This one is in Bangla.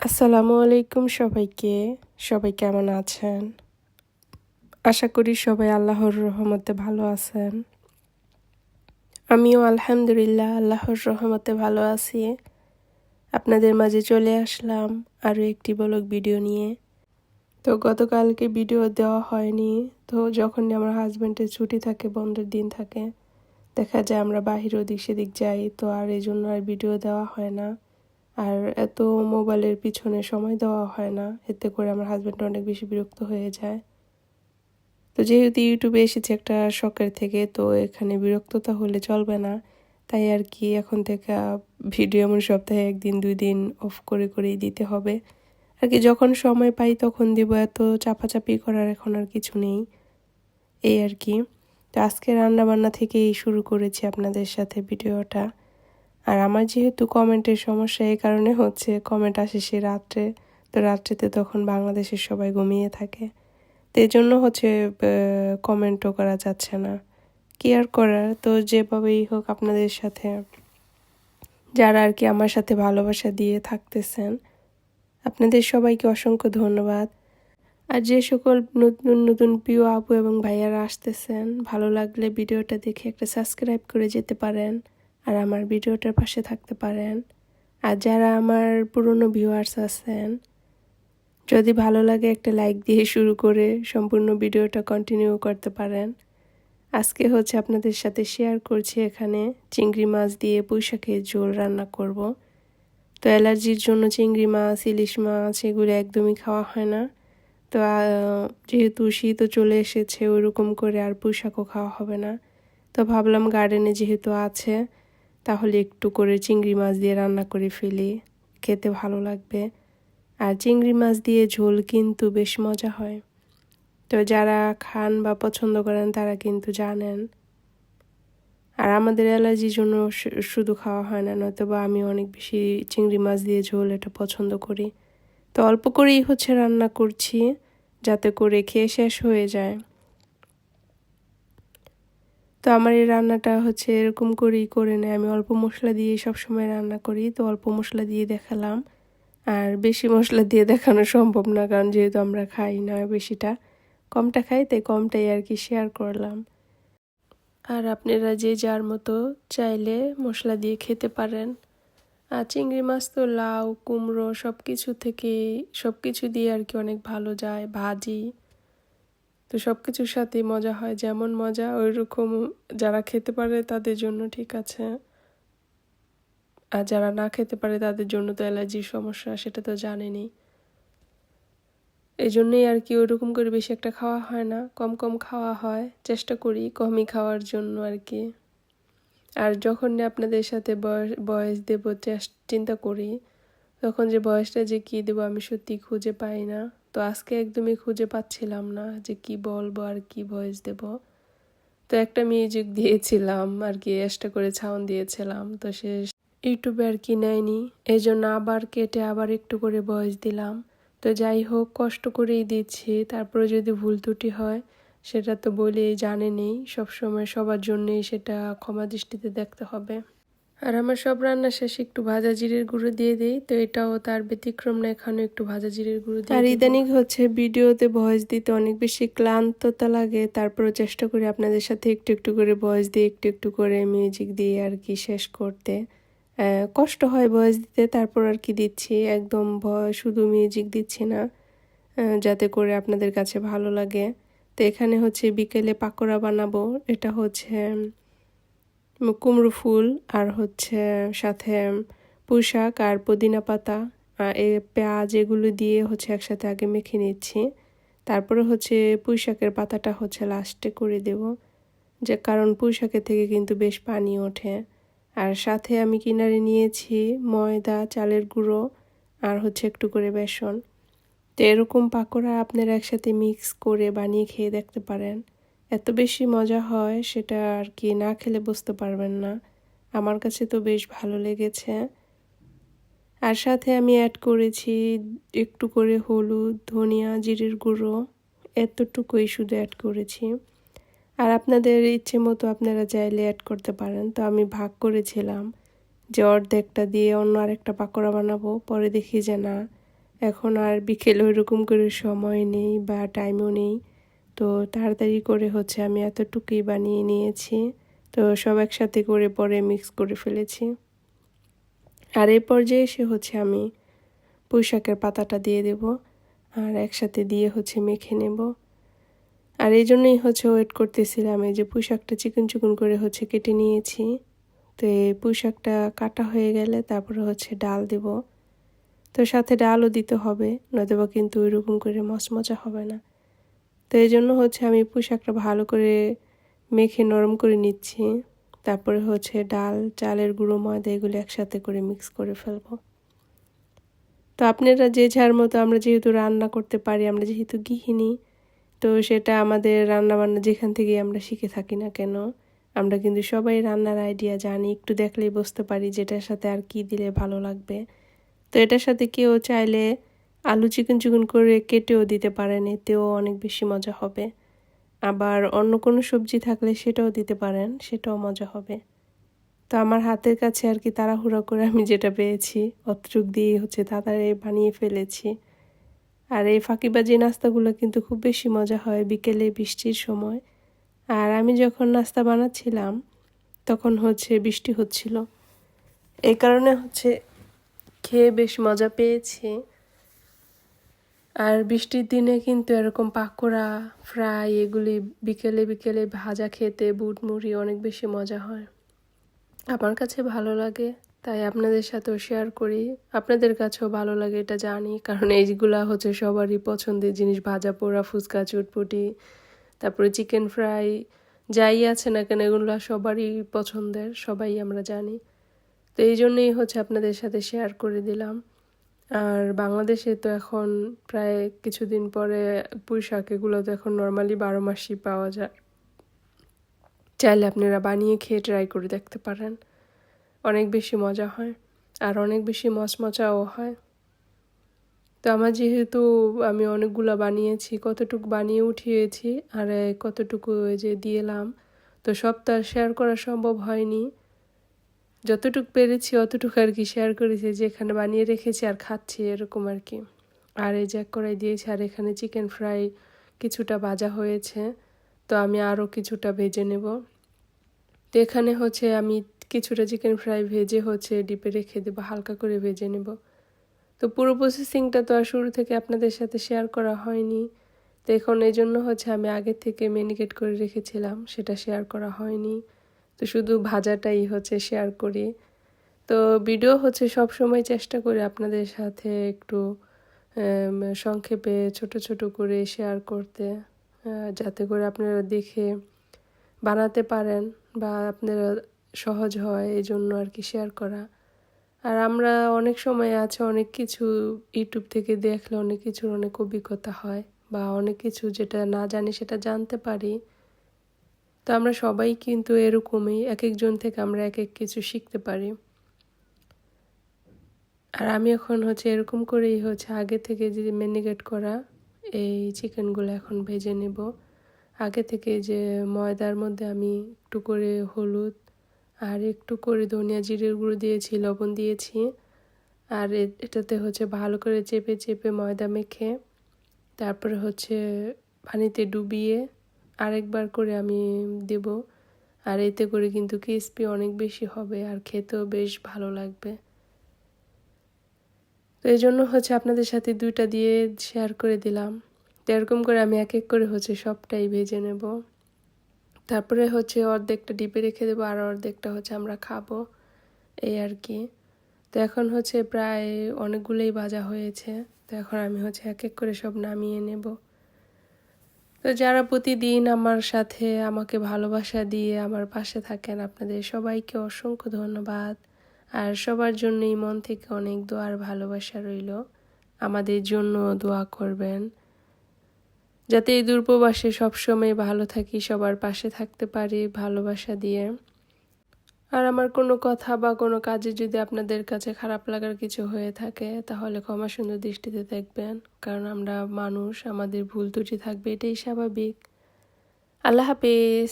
আসসালামু আলাইকুম সবাইকে। সবাই কেমন আছেন? আশা করি সবাই আল্লাহর রহমতে ভালো আছেন। আমিও আলহামদুলিল্লাহ আল্লাহর রহমতে ভালো আছি। আপনাদের মাঝে চলে আসলাম আরও একটি বলক ভিডিও নিয়ে। তো গতকালকে ভিডিও দেওয়া হয়নি। তো যখন আমার হাজব্যান্ডের ছুটি থাকে, বন্ধের দিন থাকে, দেখা যায় আমরা বাহির ওদিক সেদিক যাই। তো আর এই জন্য আর ভিডিও দেওয়া হয় না। আর এত মোবাইলের পিছনে সময় দেওয়া হয় না। এতে করে আমার হাজব্যান্ড অনেক বেশি বিরক্ত হয়ে যায়। তো যেহেতু ইউটিউবে এসেছে একটা শখের থেকে, তো এখানে বিরক্ততা হলে চলবে না। তাই আর কি এখন থেকে ভিডিও এমন সপ্তাহে একদিন, দুই দিন অফ করে, করেই দিতে হবে। আর কি যখন সময় পাই তখন দিব, এত চাপাচাপি করার এখন আর কিছু নেই। এই আর কি। তো আজকে রান্নাবান্না থেকেই শুরু করেছি আপনাদের সাথে ভিডিওটা আর আমার যেহেতু কমেন্টের সমস্যা, এই কারণে হচ্ছে কমেন্ট আসে সে রাত্রে। তো রাত্রেতে তখন বাংলাদেশের সবাই ঘুমিয়ে থাকে। তো এই জন্য হচ্ছে কমেন্টও করা যাচ্ছে না। কি আর করার? তো যেভাবেই হোক আপনাদের সাথে, যারা আর কি আমার সাথে ভালোবাসা দিয়ে থাকতেছেন, আপনাদের সবাইকে অসংখ্য ধন্যবাদ। আর যে সকল নতুন নতুন প্রিয় আপু এবং ভাইয়ারা আসতেছেন, ভালো লাগলে ভিডিওটা দেখে একটা সাবস্ক্রাইব করে যেতে পারেন। আর আমার ভিডিওটার পাশে থাকতে পারেন। আর যারা আমার পুরনো ভিউয়ার্স আছেন, যদি ভালো লাগে একটা লাইক দিয়ে শুরু করে সম্পূর্ণ ভিডিওটা কন্টিনিউ করতে পারেন। আজকে হচ্ছে আপনাদের সাথে শেয়ার করছি এখানে চিংড়ি মাছ দিয়ে পুঁইশাকের ঝোল রান্না করব। তো অ্যালার্জির জন্য চিংড়ি মাছ, ইলিশ মাছ এগুলো একদমই খাওয়া হয় না। তো যেহেতু শীতও চলে এসেছে, ওইরকম করে আর পুঁইশাকও খাওয়া হবে না। তো ভাবলাম গার্ডেনে যেহেতু আছে তাহলে একটু করে চিংড়ি মাছ দিয়ে রান্না করে ফেলি, খেতে ভালো লাগবে। আর চিংড়ি মাছ দিয়ে ঝোল কিন্তু বেশ মজা হয়। তো যারা খান বা পছন্দ করেন তারা কিন্তু জানেন। আর আমাদের অ্যালার্জির জন্য শুধু খাওয়া হয় না নয়তো বা আমি অনেক বেশি চিংড়ি মাছ দিয়ে ঝোল এটা পছন্দ করি। তো অল্প করেই হচ্ছে রান্না করছি, যাতে করে খেয়ে শেষ হয়ে যায়। তো আমার এই রান্নাটা হচ্ছে এরকম করেই করে নেয়। আমি অল্প মশলা দিয়ে সবসময় রান্না করি, তো অল্প মশলা দিয়ে দেখালাম। আর বেশি মশলা দিয়ে দেখানো সম্ভব না, কারণ যেহেতু আমরা খাই না বেশিটা। কমটা খাই, তাই কমটাই আর কি শেয়ার করলাম। আর আপনারা যে যার মতো চাইলে মশলা দিয়ে খেতে পারেন। আর চিংড়ি মাছ তো লাউ, কুমড়ো সব কিছু থেকে সব কিছু দিয়ে আর কি অনেক ভালো যায়, ভাজি। তো সব কিছুর সাথেই মজা হয়, যেমন মজা ওই রকম যারা খেতে পারে তাদের জন্য ঠিক আছে। আর যারা না খেতে পারে তাদের জন্য তো অ্যালার্জির সমস্যা, সেটা তো জানেনি এই জন্যই আর কি ওইরকম করে বেশি একটা খাওয়া হয় না, কম কম খাওয়া হয়, চেষ্টা করি কমই খাওয়ার জন্য আর কি। আর যখন আপনাদের সাথে বয়স বয়স দেব চিন্তা করি, তখন যে বয়সটা যে কী দেবো আমি সত্যি খুঁজে পাই না। তো আজকে একদমই খুঁজে পাচ্ছিলাম না যে কি বলব আর কি ভয়েস দেব। তো একটা মিউজিক দিয়েছিলাম আর কি এক্সট্রা করে ছাউন দিয়েছিলাম। তো সে ইউটিউবে আর কি নেয়নি এই জন্য আবার কেটে আবার একটু করে ভয়েস দিলাম। তো যাই হোক, কষ্ট করেই দিচ্ছি। তারপরে যদি ভুল ত্রুটি হয়, সেটা তো বলেই জানেনি সবসময় সবার জন্যই সেটা ক্ষমা দৃষ্টিতে দেখতে হবে। আর আমার সব রান্না শেষে একটু ভাজা জিরের গুঁড়ো দিয়ে দিই। তো এটাও তার ব্যতিক্রম না এখানে একটু ভাজা জিরের গুঁড়ো দিই আর ইদানিং হচ্ছে ভিডিওতে ভয়েস দিতে অনেক বেশি ক্লান্ততা লাগে তারপরে চেষ্টা করি আপনাদের সাথে একটু একটু করে ভয়েস দিয়ে একটু একটু করে মিউজিক দিয়ে আর কি শেষ করতে। কষ্ট হয় ভয়েস দিতে তারপর আর কি দিচ্ছি। একদম ভয় শুধু মিউজিক দিচ্ছি না যাতে করে আপনাদের কাছে ভালো লাগে। তো এখানে হচ্ছে বিকেলে পাকোড়া বানাবো এটা হচ্ছে কুমড়ো ফুল আর হচ্ছে সাথে পুঁশাক আর পুদিনা পাতা এ পেঁয়াজ এগুলো দিয়ে হচ্ছে একসাথে আগে মেখে নিচ্ছি। তারপরে হচ্ছে পুঁইশাকের পাতাটা হচ্ছে লাস্টে করে দেব। যে কারণ পুঁইশাকের থেকে কিন্তু বেশ পানি ওঠে। আর সাথে আমি কিনারে নিয়েছি ময়দা, চালের গুঁড়ো আর হচ্ছে একটু করে বেসন। তো এরকম পাকোড়া আপনারা একসাথে মিক্স করে বানিয়ে খেয়ে দেখতে পারেন। এত বেশি মজা হয় সেটা আর কি না খেলে বুঝতে পারবেন না। আমার কাছে তো বেশ ভালো লেগেছে। আর সাথে আমি অ্যাড করেছি একটু করে হলুদ, ধনিয়া, জিরের গুঁড়ো, এতটুকুই শুধু অ্যাড করেছি। আর আপনাদের ইচ্ছে মতো আপনারা চাইলে অ্যাড করতে পারেন। তো আমি ভাগ করেছিলাম যে অর্ধেকটা দিয়ে অন্য আরেকটা পাকোড়া বানাবো। পরে দেখি যে না, এখন আর বিকেলে ওইরকম করে সময় নেই বা টাইমও নেই। তো তাড়াতাড়ি করে হচ্ছে আমি এতটুকুই বানিয়ে নিয়েছি। তো সব একসাথে করে পরে মিক্স করে ফেলেছি। আর এই পর্যায়ে এসে হচ্ছে আমি পুঁইশাকের পাতাটা দিয়ে দেব আর একসাথে দিয়ে হচ্ছে মেখে নেব। আর এই জন্যই হচ্ছে ওয়েট করতেছিলাম, এই যে পুঁইশাকটা চিকন চিকন করে হচ্ছে কেটে নিয়েছি। তো এই পুঁইশাকটা কাটা হয়ে গেলে তারপরে হচ্ছে ডাল দেব। তো সাথে ডালও দিতে হবে নয়তো কিন্তু ওইরকম করে মচমচা হবে না। তো এই জন্য হচ্ছে আমি পুঁইশাকটা ভালো করে মেখে নরম করে নিচ্ছি। তারপরে হচ্ছে ডাল, চালের গুঁড়ো, ময়দা এগুলো একসাথে করে মিক্স করে ফেলব। তো আপনারা যে যার মতো আমরা যেহেতু রান্না করতে পারি, আমরা যেহেতু গৃহিণী, তো সেটা আমাদের রান্না বান্না যেখান থেকে আমরা শিখে থাকি না কেন, আমরা কিন্তু সবাই রান্নার আইডিয়া জানি, একটু দেখলেই বুঝতে পারি যেটার সাথে আর কি দিলে ভালো লাগবে। তো এটার সাথে কেউ চাইলে আলু চিকন চিকন করে কেটেও দিতে পারেন, এতেও অনেক বেশি মজা হবে। আবার অন্য কোনো সবজি থাকলে সেটাও দিতে পারেন, সেটাও মজা হবে। তো আমার হাতের কাছে আর কি তাড়াহুড়া করে আমি যেটা পেয়েছি, অতটুক দিয়ে হচ্ছে তাড়াতাড়ি বানিয়ে ফেলেছি। আর এই ফাঁকিবাজি নাস্তাগুলো কিন্তু খুব বেশি মজা হয় বিকেলে বৃষ্টির সময়। আর আমি যখন নাস্তা বানাচ্ছিলাম, তখন হচ্ছে বৃষ্টি হচ্ছিল। এই কারণে হচ্ছে খেয়ে বেশ মজা পেয়েছি। আর বৃষ্টির দিনে কিন্তু এরকম পাকোড়া, ফ্রাই এগুলি বিকেলে বিকেলে ভাজা খেতে বুট মুড়ি অনেক বেশি মজা হয়। আমার কাছে ভালো লাগে, তাই আপনাদের সাথেও শেয়ার করি। আপনাদের কাছেও ভালো লাগে এটা জানি, কারণ এইগুলা হচ্ছে সবারই পছন্দের জিনিস, ভাজা পোড়া, ফুচকা, চুটপুটি, তারপরে চিকেন ফ্রাই যাই আছে না কেন এগুলো সবারই পছন্দের, সবাই আমরা জানি। তো এই জন্যই হচ্ছে আপনাদের সাথে শেয়ার করে দিলাম। আর বাংলাদেশে তো এখন প্রায় কিছুদিন পরে পুঁই শাক এগুলো তো এখন নর্মালি বারো মাসই পাওয়া যায়। চাইলে আপনারা বানিয়ে খেয়ে ট্রাই করে দেখতে পারেন। অনেক বেশি মজা হয় আর অনেক বেশি মচমচাও হয়। তো আমার যেহেতু আমি অনেকগুলো বানিয়েছি, কতটুকু বানিয়ে উঠিয়েছি আর কতটুকু যে দিয়েলাম তো সব তো আর শেয়ার করা সম্ভব হয়নি। যতটুকু পেরেছি, অতটুকু আর কি শেয়ার করেছি যে এখানে বানিয়ে রেখেছি আর খাচ্ছি, এরকম আর কি। আর এই জ্যাক করাই দিয়েছি, আর এখানে চিকেন ফ্রাই কিছুটা ভাজা হয়েছে, তো আমি আরও কিছুটা ভেজে নেব। তো এখানে হচ্ছে আমি কিছুটা চিকেন ফ্রাই ভেজে হচ্ছে ডিপে রেখে দেবো, হালকা করে ভেজে নেব। তো পুরো প্রসেসিংটা তো আর শুরু থেকে আপনাদের সাথে শেয়ার করা হয়নি। তো এখন এই জন্য হচ্ছে আমি আগে থেকে মেনিকেট করে রেখেছিলাম, সেটা শেয়ার করা হয়নি। তো শুধু ভাজাটাই হচ্ছে শেয়ার করি। তো ভিডিও হচ্ছে সব সময় চেষ্টা করি আপনাদের সাথে একটু সংক্ষেপে ছোট ছোট করে শেয়ার করতে যাতে করে আপনারা দেখে বানাতে পারেন বা আপনারা সহজ হয় এই জন্য আর কি শেয়ার করা। আর আমরা অনেক সময় আছে অনেক কিছু ইউটিউব থেকে দেখলে অনেক কিছুর অনেক অভিজ্ঞতা হয় বা অনেক কিছু যেটা না জানি সেটা জানতে পারি। তো আমরা সবাই কিন্তু এরকমই এক একজন থেকে আমরা এক এক কিছু শিখতে পারি। আর আমি এখন হচ্ছে এরকম করেই হচ্ছে আগে থেকে যে ম্যানিগেট করা এই চিকেনগুলো এখন ভেজে নেব। আগে থেকে যে ময়দার মধ্যে আমি একটু করে হলুদ আর একটু করে ধনিয়া জিরের গুঁড়ো দিয়েছি, লবণ দিয়েছি। আর এটাতে হচ্ছে ভালো করে চেপে চেপে ময়দা মেখে তারপরে হচ্ছে পানিতে ডুবিয়ে আরেকবার করে আমি দেব। আর এতে করে কিন্তু ক্রিসপি অনেক বেশি হবে আর খেতেও বেশ ভালো লাগবে। তো এই জন্য হচ্ছে আপনাদের সাথে দুইটা দিয়ে শেয়ার করে দিলাম। তো এরকম করে আমি এক এক করে হচ্ছে সবটাই ভেজে নেব। তারপরে হচ্ছে অর্ধেকটা ডিপে রেখে দেবো আর অর্ধেকটা হচ্ছে আমরা খাব। এই আর কি। তো এখন হচ্ছে প্রায় অনেকগুলোই বাজা হয়েছে। তো এখন আমি হচ্ছে এক এক করে সব নামিয়ে নেব। তো যারা প্রতিদিন আমার সাথে আমাকে ভালোবাসা দিয়ে আমার পাশে থাকেন, আপনাদের সবাইকে অসংখ্য ধন্যবাদ। আর সবার জন্যই মন থেকে অনেক দোয়ার ভালোবাসা রইল। আমাদের জন্য দোয়া করবেন। যাতে এই দুর্পবাসে সবসময় ভালো থাকি, সবার পাশে থাকতে পারি ভালোবাসা দিয়ে। আর আমার কোনো কথা বা কোনো কাজে যদি আপনাদের কাছে খারাপ লাগার কিছু হয়ে থাকে, তাহলে ক্ষমা সুন্দর দৃষ্টিতে দেখবেন। কারণ আমরা মানুষ, আমাদের ভুল ত্রুটি থাকবে, এটাই স্বাভাবিক। আল্লাহ হাফিজ।